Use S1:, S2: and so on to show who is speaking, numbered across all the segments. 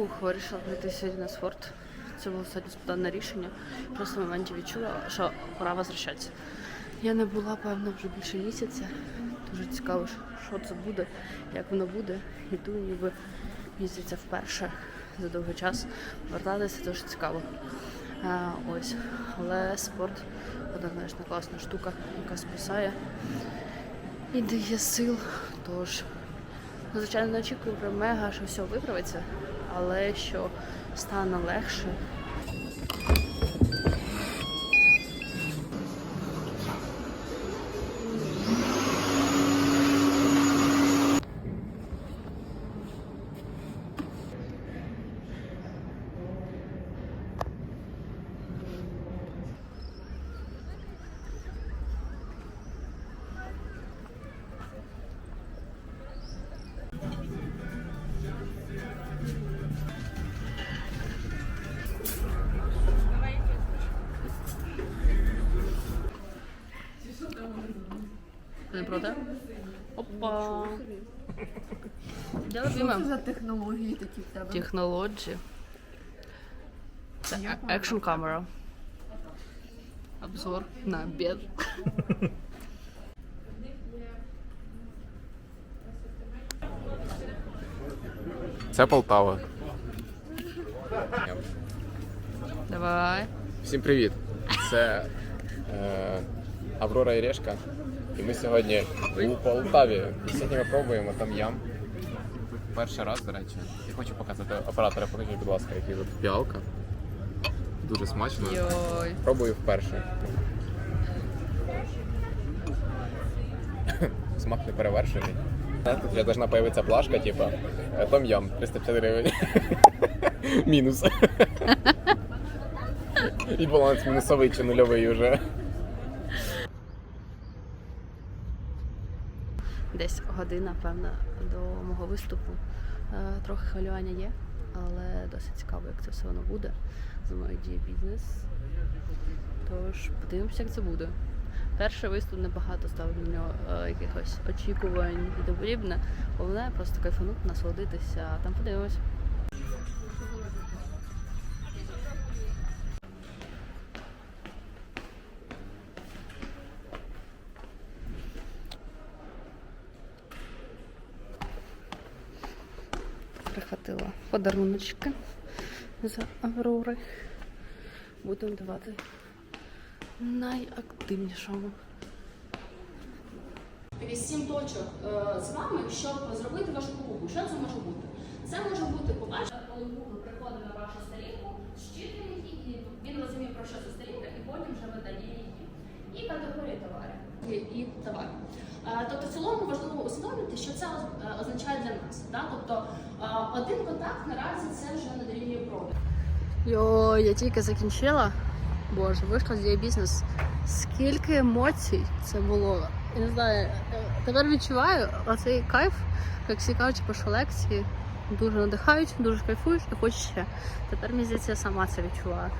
S1: Хух, вирішила прийти сьогодні на спорт. Це було сьогодні спонтанне рішення. Просто в моменті відчула, що пора возвращатися. Я не була, певно, вже більше місяця. Дуже цікаво, що це буде, як воно буде. Іду ніби місяця вперше за довгий час. Вертатися дуже цікаво. А, ось. Але спорт однозначно класна штука, яка спасає і дає сил. Тож, ну, звичайно, не очікую про мега, що все виправиться, але що стане легше. Ти проти? Опа! Я
S2: Що це за технології такі в тебе?
S1: Технології. Це екшн камера. Обзор на обід.
S3: Це Полтава.
S1: Давай.
S3: Всім привіт! Це е, Аврора і Решка. І ми сьогодні у Полтаві. І сьогодні ми пробуємо там ям. Перший раз, до речі. Я хочу показати оператора, покажіть, будь ласка, який тут піалка. Дуже смачно.
S1: Йой.
S3: Пробую вперше. Смак не перевершений. Тут вже должна появитися плашка, типа е, том ям 350 гривень. Мінус. І баланс мінусовий чи нульовий вже.
S1: Година, певно, до мого виступу. Е, Трохи хвилювання є, але досить цікаво, як це все воно буде. За мною діє бізнес. Тож подивимося, як це буде. Перший виступ небагато ставлю на нього е, якихось очікувань і подібне. Головне просто кайфанути, насолодитися, а там подивимось. Прихватила подаруночки за Аврори. Будемо давати найактивнішому.
S4: Сім точок е, з вами, щоб зробити вашу покупку. Що це може бути? Це може бути побачити, коли Google приходить на вашу сторінку, щитує її, він розуміє, про що це сторінка, і потім вже видає її. І категорії товарів і, і товарів. Е, Тобто, в цілому важливо усвідомити, що це е, означає для нас. Тобто е, один контакт наразі це вже не дорівнює продаж.
S1: Йой, я тільки закінчила. Боже, вийшла з її бізнес. Скільки емоцій це було. Я не знаю, тепер відчуваю оцей кайф, як всі кажуть, що лекції дуже надихають, дуже кайфуєш і хочеш ще. Тепер мені здається, я сама це відчуваю.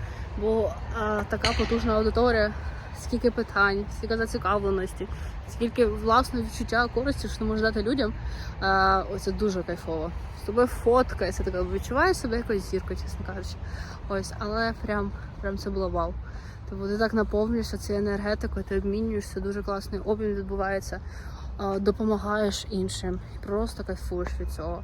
S1: Бо е, така потужна аудиторія, скільки питань, скільки зацікавленості, скільки власного відчуття користі, що ти можеш дати людям. Е, оце дуже кайфово. З тобою фоткається, така відчуваю себе якось зіркою, чесно кажучи. Ось, але прям, прям це було вау. Тобто ти так наповнюєшся цією енергетикою, ти обмінюєшся, дуже класний обмін відбувається, а, допомагаєш іншим просто кайфуєш від цього.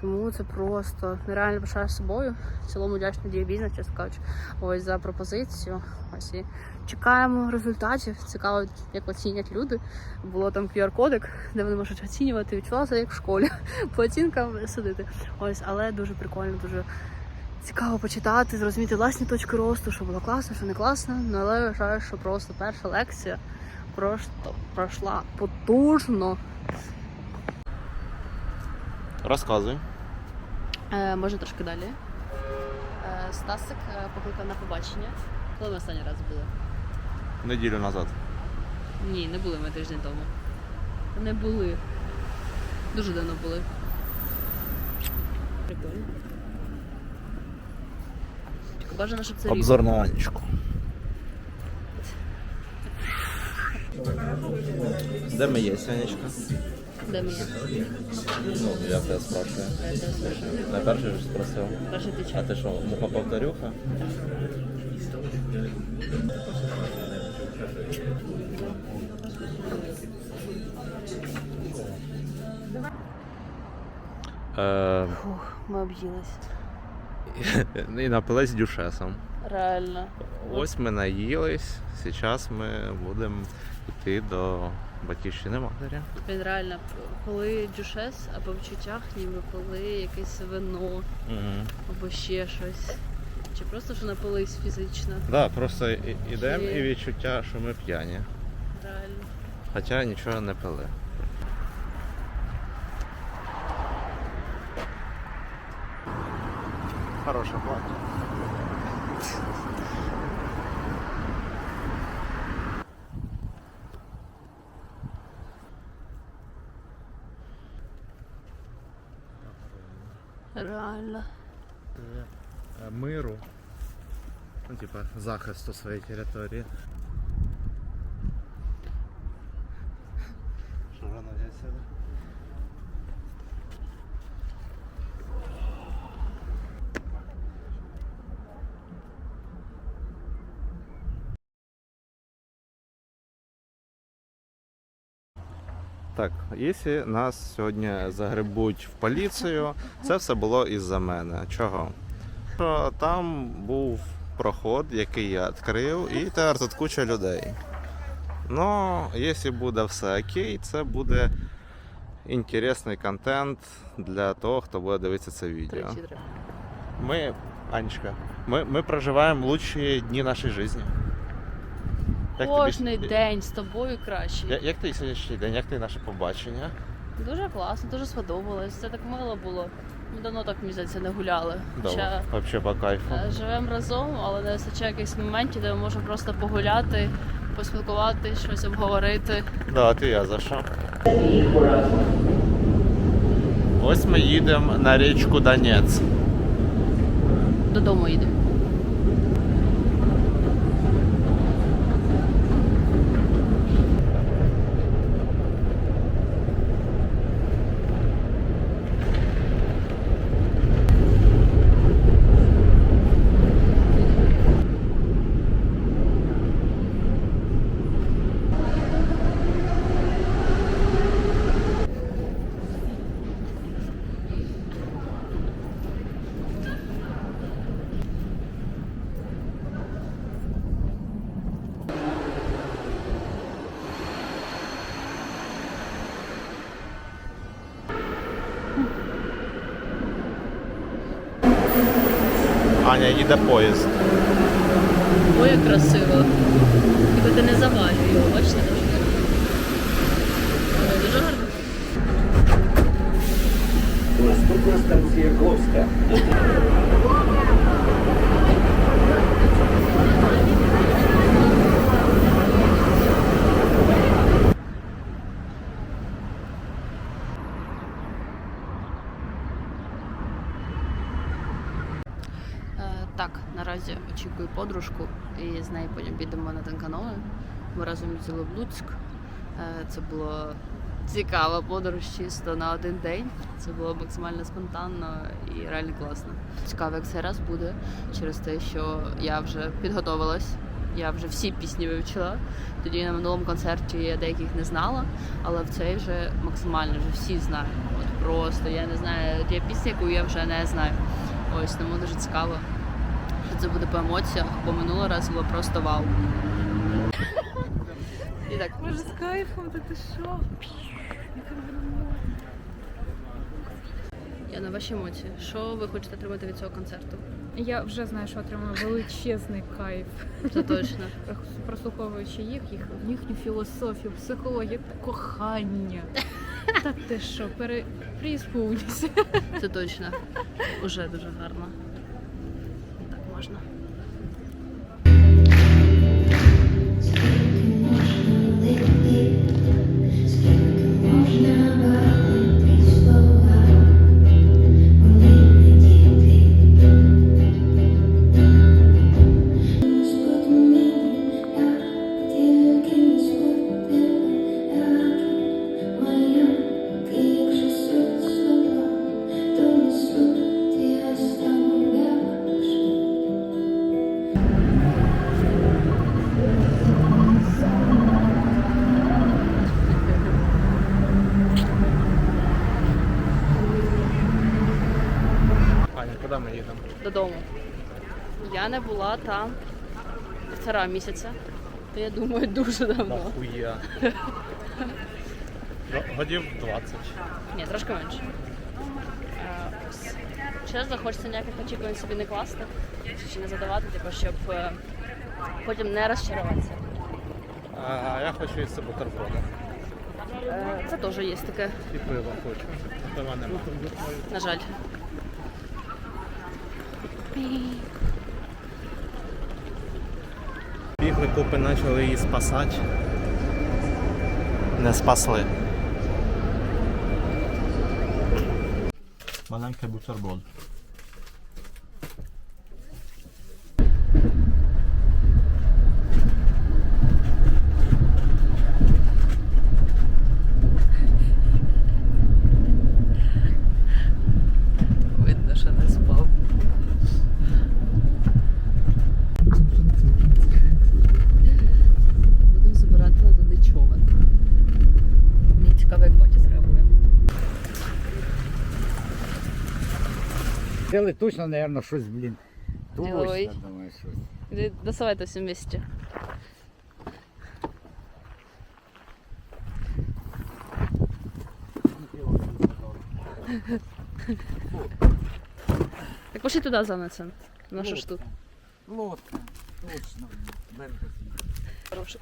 S1: Тому це просто нереально пишаєш собою. В цілому вдячна бізнес, чесно кажучи, ось за пропозицію. Ось і чекаємо результатів. Цікаво, як оцінять люди. Було там QR-кодик, де вони можуть оцінювати. Відчувала себе як в школі по оцінкам судити. Ось, але дуже прикольно, дуже цікаво почитати, зрозуміти власні точки росту, що було класно, що не класно. Ну, але вважаю, що просто перша лекція просто пройшла потужно.
S5: Розказуй.
S1: Е, може трошки далі. Е, Стасик е, покликав на побачення. Коли ми останній раз були?
S5: Неділю назад.
S1: Ні, не були ми тиждень тому. Не були. Дуже давно були. Прикольно. Тільки Бажано, щоб це рівно.
S5: Обзор на Анечку. Де ми є, Анечка?
S1: Де ми є?
S5: Ну, я тебе спрашиваю.
S1: Я тебе слушаю.
S5: На перший ж спросив.
S1: Перший ти
S5: А
S1: чат.
S5: ти що, муха повторюха? Е,
S1: Фух, ми об'їлись.
S5: і напились дюшесом.
S1: Реально.
S5: Ось ми наїлись, зараз ми будемо йти до батьківщини матері.
S1: Він реально пили дюшес, а по відчуттях ніби пили якесь вино
S5: Угу.
S1: або ще щось. Чи просто що напились фізично.
S5: Да, просто ідемо
S1: Чи-
S5: і відчуття, що ми п'яні.
S1: Реально.
S5: Хоча нічого не пили. Хороша плата.
S1: Реально.
S5: Е, Миру. Ну, типа, захисту своєї території. Що рано взяти себе? Так, якщо нас сьогодні загребуть в поліцію, це все було із-за мене. Чого? Що там був проход, який я відкрив, і тепер тут куча людей. Ну, якщо буде все окей, це буде інтересний контент для того, хто буде дивитися це відео. Ми, Анечка, ми, ми проживаємо лучші дні нашої житті. Як тобі-
S1: Кожний день з тобою краще.
S5: Я- Як ти сьогоднішній день, як ти наше побачення?
S1: Дуже класно, дуже сподобалось. Це так мило було. Ми давно так мені здається, не гуляли. Хоча
S5: по кайфу.
S1: е, живемо разом, але не вистачає якихось моментів, де ми можемо просто погуляти, поспілкуватися, щось обговорити.
S5: Да, ти я за що? Ось ми їдемо на річку Донець.
S1: Додому їдемо.
S5: Їде поїзд.
S1: Ой, як красиво. Тільки ти не завалює його, бачите? Ой, Дуже гарно.
S6: Наступна станція Ковська.
S1: Е, Так, наразі очікую подружку і з нею потім підемо на Танканове. Ми разом їздили в Луцьк. Е, Це було цікава подорож чисто на один день. Це було максимально спонтанно і реально класно. Цікаво, як цей раз буде через те, що я вже підготовилась. Я вже всі пісні вивчила. Тоді на минулому концерті я деяких не знала, але в цей вже максимально вже всі знаю. От просто я не знаю, є пісня, яку я вже не знаю. Ось тому дуже цікаво, це буде по емоціях, бо минулий раз було просто вау. І так,
S2: Боже, з кайфом, та ти що?
S1: я на ваші емоції. Що ви хочете отримати від цього концерту?
S7: Я вже знаю, що отримаю величезний кайф,
S1: Це точно.
S7: прослуховуючи їх, їх їхню філософію, психологію кохання. Та ти що, пере... приісповнюся.
S1: Це точно. Уже дуже гарно. Можна.
S5: Ми їдемо?
S1: додому. Я не була там півтора місяця. То я думаю, дуже давно.
S5: Нахуя. Годів 20.
S1: Ні, трошки менше. Е. Чесно, хочеться ніяких очікувань собі не класти чи не задавати, типу, щоб е, потім не розчаруватися.
S5: А я хочу їсти бутерброди.
S1: Е, Це теж є таке,
S5: І пиво хочу. Пива нема.
S1: на жаль.
S5: Бігли купи, почали її спасати. Не спасли. Маленький бутерброд.
S1: Видно, що не спав. Будемо збирати на даний човен. Мені цікаво, як батя зреагує.
S8: Делай точно, наверное, щось, блін. Точно, думаю, щось.
S1: Іди, Доставайте все вместе. Так пошли туди за нацем. На що ж тут?
S8: Лодка, точно. Берег.
S1: Хороше.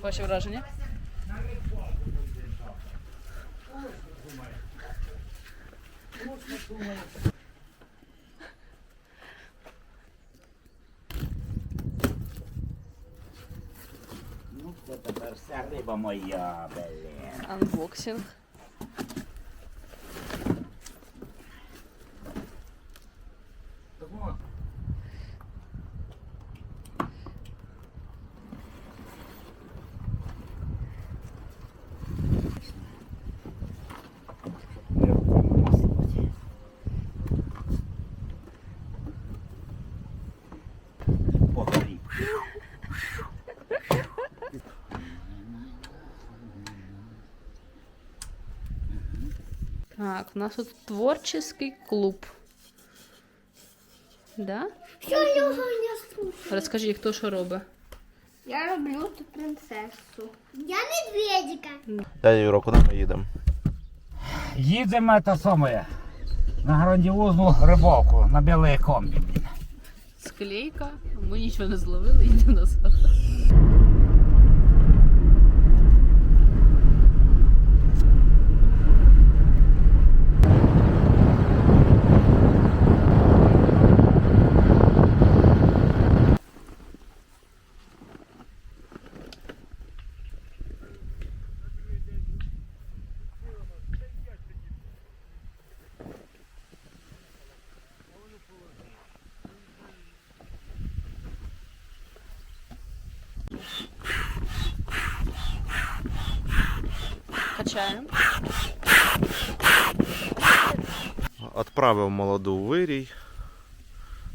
S1: Ваші враження?
S8: Ну, це тепер вся риба моя, блін.
S1: Анбоксинг. Так, у нас тут творчий клуб. Да?
S9: Що його не слухаю?
S1: Розкажи, хто що робить.
S9: Я роблю ту принцесу. Я медведика.
S5: Я Юро, куди ми їдемо?
S8: Їдемо те саме на грандіозну рибалку на білий комбі.
S1: Склейка, ми нічого не зловили, йдемо назад. Качаємо.
S5: Отправив молоду в вирій.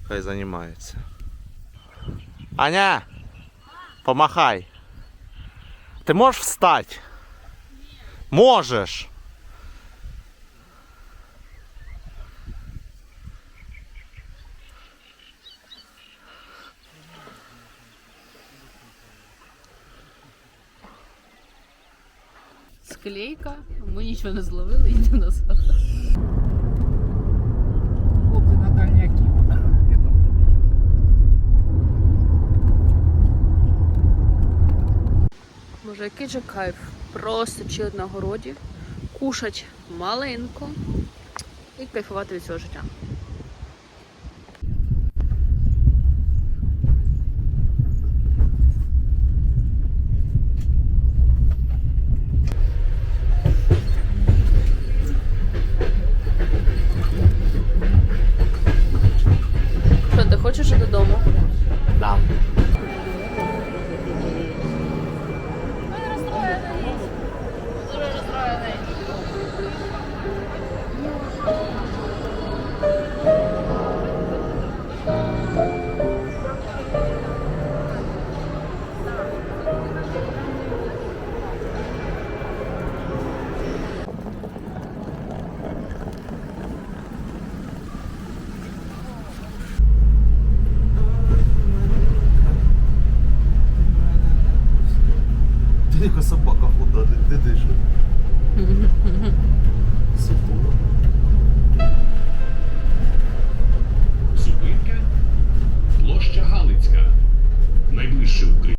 S5: Хай займається. Аня! Помахай. Ти можеш встати? Можеш.
S1: Склейка, ми нічого не зловили, йде назад.
S8: Хлопці на дальняки.
S1: Боже, який же кайф. Просто чи на городі, кушать маленько і кайфувати від цього життя.